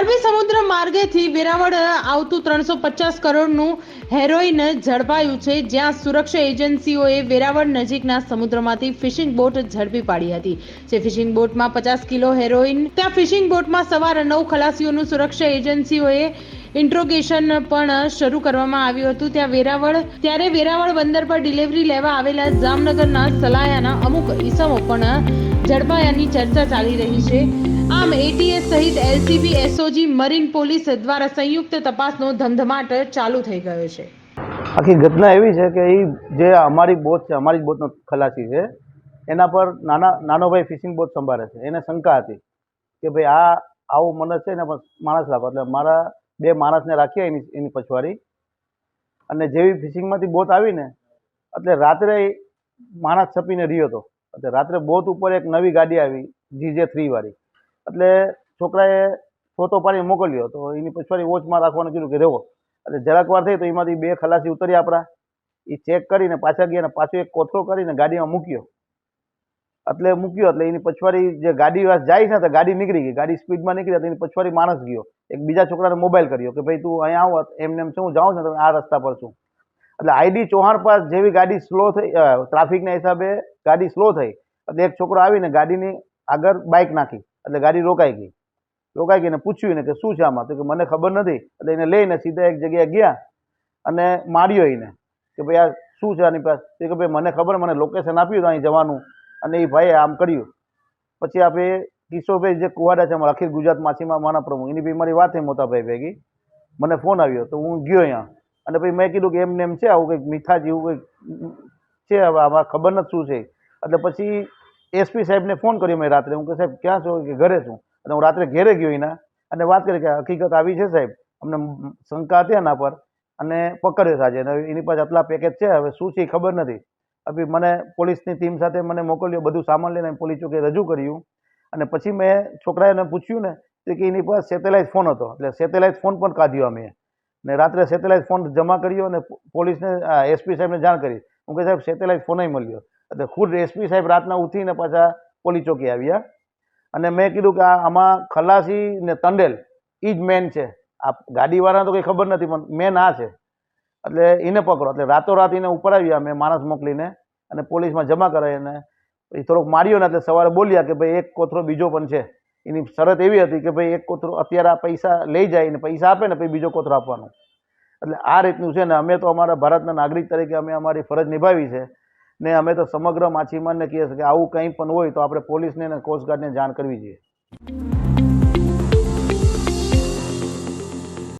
અરબી સમુદ્ર માર્ગેથી વેરાવળ આવતું ત્રણસો પચાસ કરોડનું હેરોઇન ઝડપાયું છે, જ્યાં સુરક્ષા એજન્સીઓએ વેરાવળ નજીકના સમુદ્રમાંથી ફિશિંગ બોટ ઝડપી પાડી હતી. જે ફિશિંગ બોટમાં પચાસ કિલો હેરોઇન, ત્યાં ફિશિંગ બોટમાં સવાર નવ ખલાસીઓનું સુરક્ષા એજન્સીઓએ ઇન્ટ્રોગેશન પણ શરૂ કરવામાં આવ્યું હતું. ત્યાં વેરાવળ, ત્યારે વેરાવળ બંદર પર ડિલિવરી લેવા આવેલા જામનગરના સલાયાના અમુક ઈસમો પણ ઝડપાયાની ચર્ચા ચાલી રહી છે. આમ એટીએસ સહિત એલસીબી એસઓજી મરીન પોલીસ દ્વારા સંયુક્ત તપાસનો ધમધમાટ ચાલુ થઈ ગયો છે. આખી ઘટના એવી છે કે એ જે અમારી બોટ છે, અમારી બોટનો ખલાસી છે, એના પર નાના, નાનો ભાઈ ફિશિંગ બોટ સંભાળે છે. એને શંકા હતી કે ભાઈ આ આવું મનસ છે એના પર માણસ રાખો એટલે મારા બે માણસને રાખ્યા એની એની પછવાડી. અને જેવી ફિશિંગમાંથી બોટ આવીને, એટલે રાત્રે માણસ છપીને રહ્યો હતો. એટલે રાત્રે બોટ ઉપર એક નવી ગાડી આવી જીજે થ્રી વાળી. એટલે છોકરાએ ફોટો પાડી મોકલ્યો. તો એની પછવાડી વોચમાં રાખવાનું કીધું કે રહેવો એટલે જરાક વાર થઈ તો એમાંથી બે ખલાસી ઉતરી આપણા. એ ચેક કરીને પાછા ગયા અને પાછો એક કોથળો કરીને ગાડીમાં મૂક્યો. એટલે મૂક્યો, એટલે એની પછવાડી જે ગાડી જાય છે ને, તો ગાડી નીકળી ગઈ. ગાડી સ્પીડમાં નીકળી, તો એની પછવાડી માણસ ગયો. એક બીજા છોકરાને મોબાઈલ કર્યો કે ભાઈ, તું અહીંયા આવો એમને એમ છે જાઉં છું ને, તો આ રસ્તા પર છું. એટલે આઈડી ચૌહાણ પાસ જેવી ગાડી સ્લો થઈ ટ્રાફિકના હિસાબે ગાડી સ્લો થઈ. એટલે એક છોકરો આવીને ગાડીની આગળ બાઇક નાખી. એટલે ગાડી રોકાઈ ગઈ. રોકાઈ ગઈને પૂછ્યું એને કે શું છે આમાં? તો કે મને ખબર નથી. એટલે એને લઈને સીધા એક જગ્યાએ ગયા અને માર્યો એને. કે ભાઈ આ શું છે આની પાસે? કે ભાઈ મને ખબર, મને લોકેશન આપ્યું હતું અહીં જવાનું. અને એ ભાઈએ આમ કર્યું. પછી આપણે કિશોરભાઈ જે કુવાડા છે અમારા, અખિલ ગુજરાત માછીમાર માના પ્રમુખ, એની બી મારી વાત થઈ મોટાભાઈ ભેગી. મને ફોન આવ્યો તો હું ગયો અહીંયા. અને પછી મેં કીધું કે એમને એમ છે, આવું કંઈક મીઠા જેવું કંઈક છે, હવે આમાં ખબર નથી શું છે. એટલે પછી એસપી સાહેબને ફોન કર્યો મેં રાત્રે. હું કે સાહેબ, ક્યાં છો? કે ઘરે છું? અને હું રાત્રે ઘેરે ગયો એના. અને વાત કરી કે હકીકત આવી છે, સાહેબ. અમને શંકા હતી એના પર. અને પકડ્યો સાજે એની પાસે આટલા પેકેજ છે. હવે શું છે એ ખબર નથી. હવે મને પોલીસની ટીમ સાથે મને મોકલ્યો, બધું સામાન લઈને પોલીસ ચોકે રજૂ કર્યું. અને પછી મેં છોકરાને પૂછ્યું ને, તો કે એની પાસે સેટેલાઇટ ફોન હતો. એટલે સેટેલાઇટ ફોન પણ કાઢ્યો અમે. ને રાત્રે સેટેલાઇટ ફોન જમા કર્યો અને પોલીસને એસપી સાહેબને જાણ કરી. હું કે સાહેબ સેટેલાઇટ ફોન મળ્યો. એટલે ખુદ એસપી સાહેબ રાતના ઉઠીને પાછા પોલીસ ચોકી આવ્યા. અને મેં કીધું કે આમાં ખલાસી ને તંડેલ એ જ મેન છે. આ ગાડીવાળાને તો કંઈ ખબર નથી, પણ મેન આ છે. એટલે એને પકડો. એટલે રાતોરાત એને ઉપર આવ્યા, મેં માણસ મોકલીને અને પોલીસમાં જમા કરાવીને એ થોડોક માર્યો ને એટલે સવારે બોલ્યા કે, ભાઈ, એક કોથરો બીજો પણ છે. એની શરત એવી હતી કે, ભાઈ, એક કોથરો અત્યારે આ પૈસા લઈ જાય ને પૈસા આપે ને પછી બીજો કોથરો આપવાનો. એટલે આ રીતનું છે ને અમે તો અમારા ભારતના નાગરિક તરીકે અમે અમારી ફરજ નિભાવી છે. ને અમે તો સમગ્ર માછીમારને કહીએ છીએ કે આવું કંઈ પણ હોય તો આપણે પોલીસને અને કોસ્ટગાર્ડને જાણ કરવી જોઈએ.